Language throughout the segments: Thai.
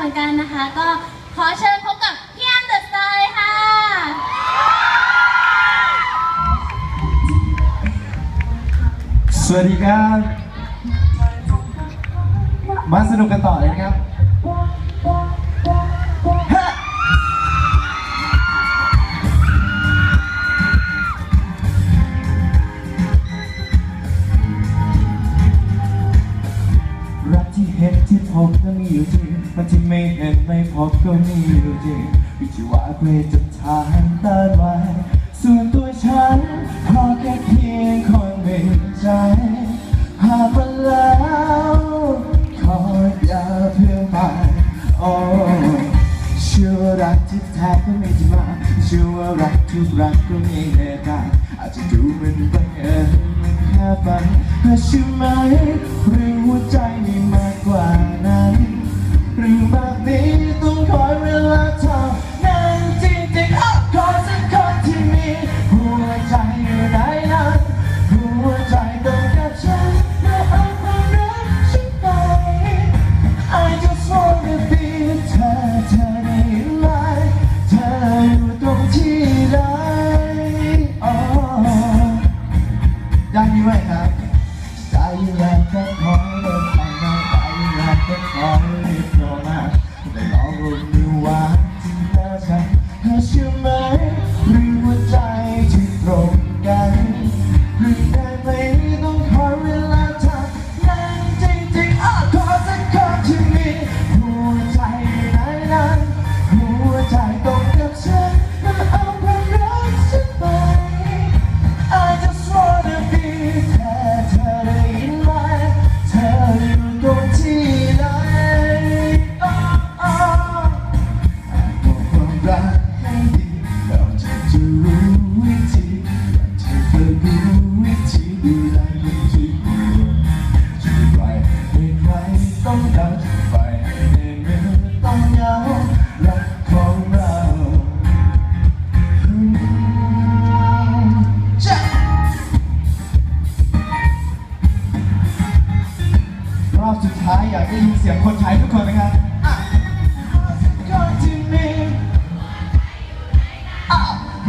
เหมือนกันนะคะ ก็ขอเชิญพบกับพี่แอมเดอะสตาร์เลยค่ะสวัสดีครับ มาสนุกกันต่อเลยนะครับ บก็มีอยู่จริงวิจิวาเกรจะทานตาไว้ ส่วนตัวฉันขอแค่เพียงคนหนึ่งใจ หากมาแล้วขออย่าเพิ่งไปโอ้เชื่อว่ารักที่แท้ก็ไม่ที่มาเชื่อว่ารักทุกรักก็มีเหตุการณ์อาจจะดูเหมันบังเอิญมันแค่ฝันแต่ใช่ไหมหรือหัวใจมีมากกว่านั้นหรือแบ บนี้ สุดท้ายอยากได้ยินเสียงคนไทยทุกคนไหมครับอะก่อนที่มีอะ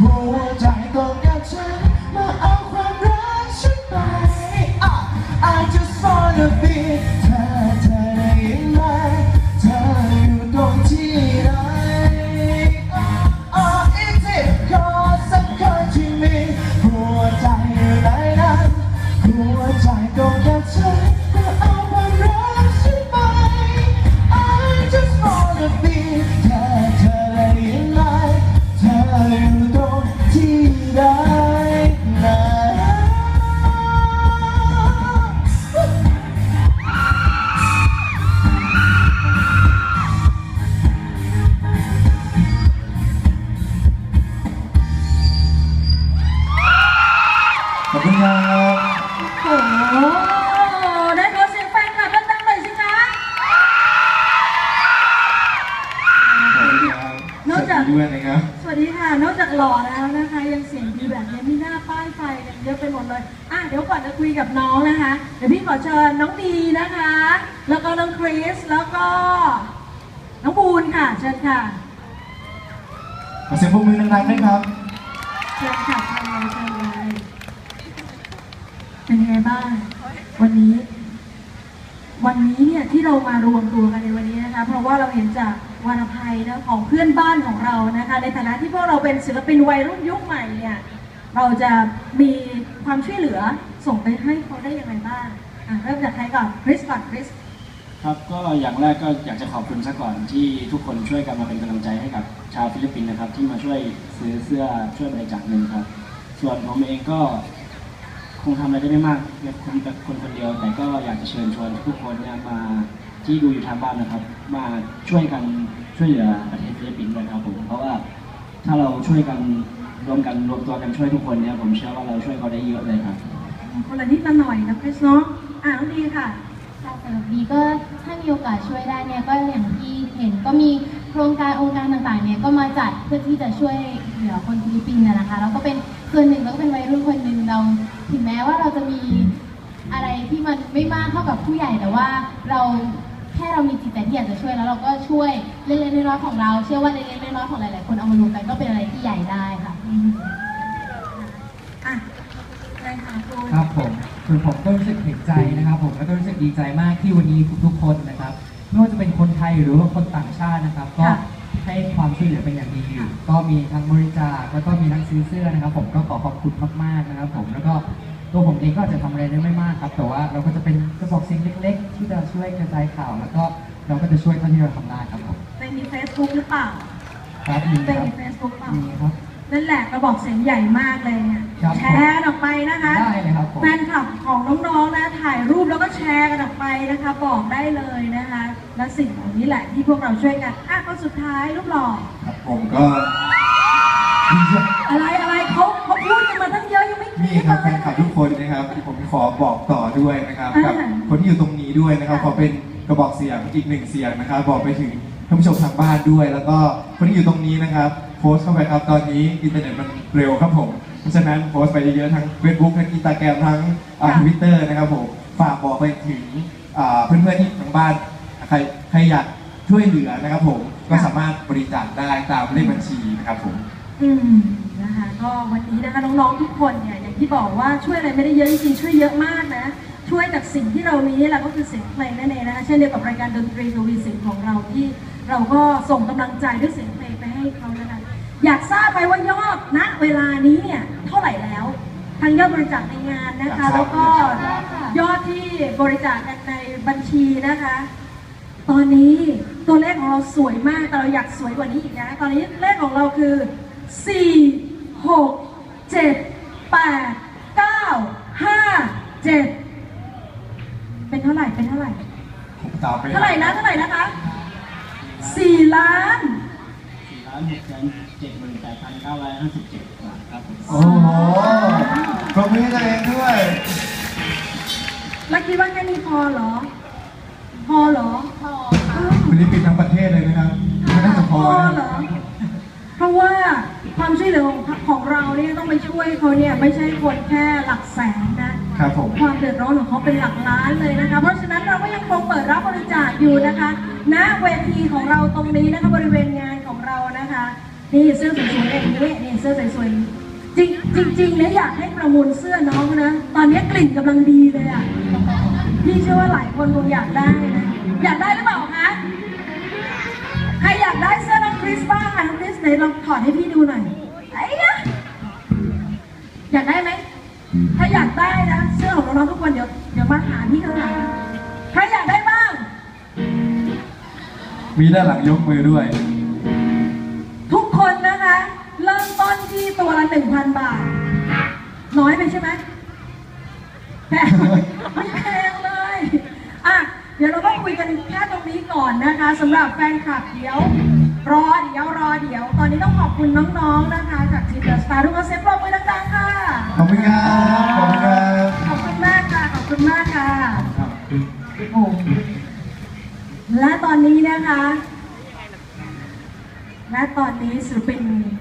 หัวใจต้องการฉันมาเอาความรักฉันไปอะ I just wanna be ดีด้วยนะครับ สวัสดีค่ะ นอกจากหล่อแล้วนะคะ ยังเสียงดีแบบนี้มีหน้าป้ายไฟกันเยอะไปหมดเลยอะเดี๋ยวก่อนจะคุยกับน้องนะคะ เดี๋ยวพี่ขอเชิญน้องดีนะคะ แล้วก็น้องคริส แล้วก็ น้องบูนค่ะ เชิญค่ะขอเสียงปรบมือดังๆด้วยครับ เชิญค่ะเชิญเลยเชิญเลยเป็นไงบ้าง วันนี้ วันนี้เนี่ยที่เรามารวมตัวกันในวันนี้นะคะ เพราะว่าเราเห็นจาก วรรณภัยนะของเพื่อนบ้านของเรานะคะ ในฐานะที่พวกเราเป็นศิลปินวัยรุ่นยุคใหม่เนี่ยเราจะมีความช่วยเหลือส่งไปให้เขาได้ยังไงบ้างเริ่มจากใครก่อนคริสก่อนคริสครับก็อย่างแรกก็อยากจะขอบคุณซะก่อนที่ทุกคนช่วยกันมาเป็นกำลังใจให้กับชาวฟิลิปปินส์นะครับ ที่มาช่วยซื้อเสื้อช่วยบริจาคเงินครับ ส่วนผมเองก็คงทำอะไรได้ไม่มากเพียงคนคนคนเดียว แต่ก็อยากจะเชิญชวนทุกคนเนี่ยมาที่ดูอยู่ทางบ้านนะครับ มาช่วยกัน ช่วยเหลือประเทศฟิลิปปินส์ด้วยครับผมเพราะว่าถ้าเราช่วยกันรวมกันรวมตัวกันช่วยทุกคนเนี่ยผมเชื่อว่าเราช่วยเขาได้เยอะเลยครับ คนละนิดละหน่อยนะคริสเนาะอะน้องดีค่ะ ค่ะสำหรับบีก็ถ้ามีโอกาสช่วยได้เนี่ยก็อย่างที่เห็นก็มีโครงการองค์การต่างๆเนี่ยก็มาจัดเพื่อที่จะช่วยเหลือคนฟิลิปปินส์นะนะคะแล้วก็เป็นส่วนหนึ่งแล้วก็เป็นวัยรุ่นคนหนึ่งเรา ถึงแม้ว่าเราจะมีอะไรที่มันไม่มากเท่ากับผู้ใหญ่แต่ว่าเราพ ค่เรามีจิตใจที่อยากจะช่วยแล้วเราก็ช่วยเล็กๆน้อยๆของเรา เชื่อว่าเล็กๆน้อยๆของหลายๆคนเอามารวมกันก็เป็นอะไรที่ใหญ่ได้ค่ะอะอะไรคะคุณครับผมส่วนผมก็รู้สึกเห็นใจนะครับ ผมแล้วก็รู้สึกดีใจมากที่วันนี้ทุกๆคนนะครับไม่ว่าจะเป็นคนไทยหรือว่าคนต่างชาตินะครับ ก็ ให้ความช่วยเหลือเป็นอย่างดีก็มีทั้งบริจาคแล้วก็มีทั้งซื้อเสื้อนะครับผมก็ขอขอบคุณมากๆนะครับผมแล้วก็ตัวผมเองก็อาจจะทำอะไรได้ไม่มากครับแต่ว่าเราก็จะเป็นกระบอกเสียงเล็ก ๆ ที่จะช่วยกระจายข่าว แล้วก็เราก็จะช่วยเท่าที่เราทำได้ครับผมเป็นมีเฟซบุ๊กหรือเปล่าครับมีเป็นครับมีเฟซบุ๊กเปล่ามีครับ นั่นแหละกระบอกเสียงใหญ่มากเลยเนี่ยครับ แชร์กันออกไปนะคะ ได้เลยครับผม แฟนคลับของน้องๆนะถ่ายรูปแล้วก็แชร์กันออกไปนะคะ บอกได้เลยนะคะ และสิ่งเหล่านี้แหละที่พวกเราช่วยกันอะคนสุดท้ายรูปหล่อครับผมก็ดีใจอะไรอะไรเขาเขาพูดกันมาตั้งเยอะยังไม่นี่ครับแฟนคลับทุกคนนะครับ ผมขอบอกต่อด้วยนะครับกับคนที่อยู่ตรงนี้ด้วยนะครับขอเป็นกระบอกเสียงอีกหนึ่งเสียงนะครับ บอกไปถึงท่านผู้ชมทางบ้านด้วย แล้วก็คนที่อยู่ตรงนี้นะครับ โพสต์เข้าไปครับตอนนี้อินเทอร์เน็ตมันเร็วครับผมเพราะฉะนั้นโพสต์ไปเยอะๆทั้ง Facebook ทั้ง Instagram ทั้งทวิตเตอร์นะครับผมฝากบอกไปถึงอ่าเพื่อนๆที่ทางบ้านใครใครอยากช่วยเหลือนะครับผมก็สามารถบริจาคได้ตามเลขบัญชีนะครับผม อืมนะคะก็วันนี้นะคะน้องๆทุกคนเนี่ยอย่างที่บอกว่าช่วยอะไรไม่ได้เยอะจริงๆช่วยเยอะมากนะ ช่วยจากสิ่งที่เรามีนี่แหละก็คือเสียงเพลงนั่นเองนะคะเช่นเดียวกับรายการดนตรีทวีสินของเราที่เราก็ส่งกำลังใจด้วยเสียงเพลงไปให้เขานะคะอยากทราบไปว่ายอดณเวลานี้เนี่ยเท่าไหร่แล้วทางยอดบริจาคในงานนะคะ แล้วก็ยอดที่บริจาคกันในบัญชีนะคะ ตอนนี้ตัวเลขของเราสวยมากแต่เราอยากสวยกว่านี้อีกนะ ตอนนี้เลขของเราคือ 4 6 7 8 9 5 7 เป็นเท่าไหร่ เป็นเท่าไหร่ ผมตามไปเท่าไหร่นะ เท่าไหร่นะคะ 4 ล้าน สี่ล้านหกแสนเจ็ดหมื่นแปดพันเก้าร้อยห้าสิบเจ็ดบาทครับผมโอ้โหปรบมือให้ตัวเองด้วย แล้วคิดว่าแค่นี้พอเหรอ พอเหรอพอเอค่ะอฟิลิปปินส์ทั้งประเทศเลยนะครับไม่น่าจะพอเหนะรอ เพราะว่าความช่วยเหลือของของเราเนี่ยต้องไปช่วยเขาเนี่ยไม่ใช่คนแค่หลักแสนนะ ครับผม ความเดือดร้อนของเขาเป็นหลักล้านเลยนะคะ เพราะฉะนั้นเราก็ยังคงเปิดรับบริจาคอยู่นะคะ ณ เวทีของเราตรงนี้นะคะบริเวณงานของเรานะคะ นี่เสื้อสวยๆอย่างนี้นี่เสื้อสวยๆจริงจริงๆเนี่ยอยากให้ประมูลเสื้อน้องนะ ตอนนี้กลิ่นกำลังดีเลยอะพี่ เชื่อว่าหลายคนคงอยากได้นะอยากได้หรือเปล่าคะ ใครอยากได้เสื้อน้องคริสบ้างคะน้องคริสไหนลองถอดให้พี่ดูหน่อยไอ้ยะอยากได้ไหม ถ้าอยากได้นะเสื้อของน้องๆทุกคนเดี๋ยวเดี๋ยวมาหาพี่ข้างหลังใครอยากได้บ้าง มีด้านหลังยกมือด้วย ทุกคนนะคะ เริ่มต้นที่ตัวละหนึ่งพันบาท น้อยไปใช่ไหมแพงไม่แพงเลยอะเดี๋ยวเราก็คุยกันแค่ตรงนี้ก่อนนะคะสำหรับแฟนคลับเดี๋ยว รอเดี๋ยวรอเดี๋ยว ตอนนี้ต้องขอบคุณน้องๆนะคะจากทีมเดอะสตาร์ทุกคนเซฟปรบมือดังๆค่ะ ขอบคุณครับขอบคุณครับขอบคุณมากค่ะ ขอบคุณมากค่ะครับโอ้และตอนนี้นะคะ และตอนนี้ศิลปินอีกหนึ่งกลุ่ม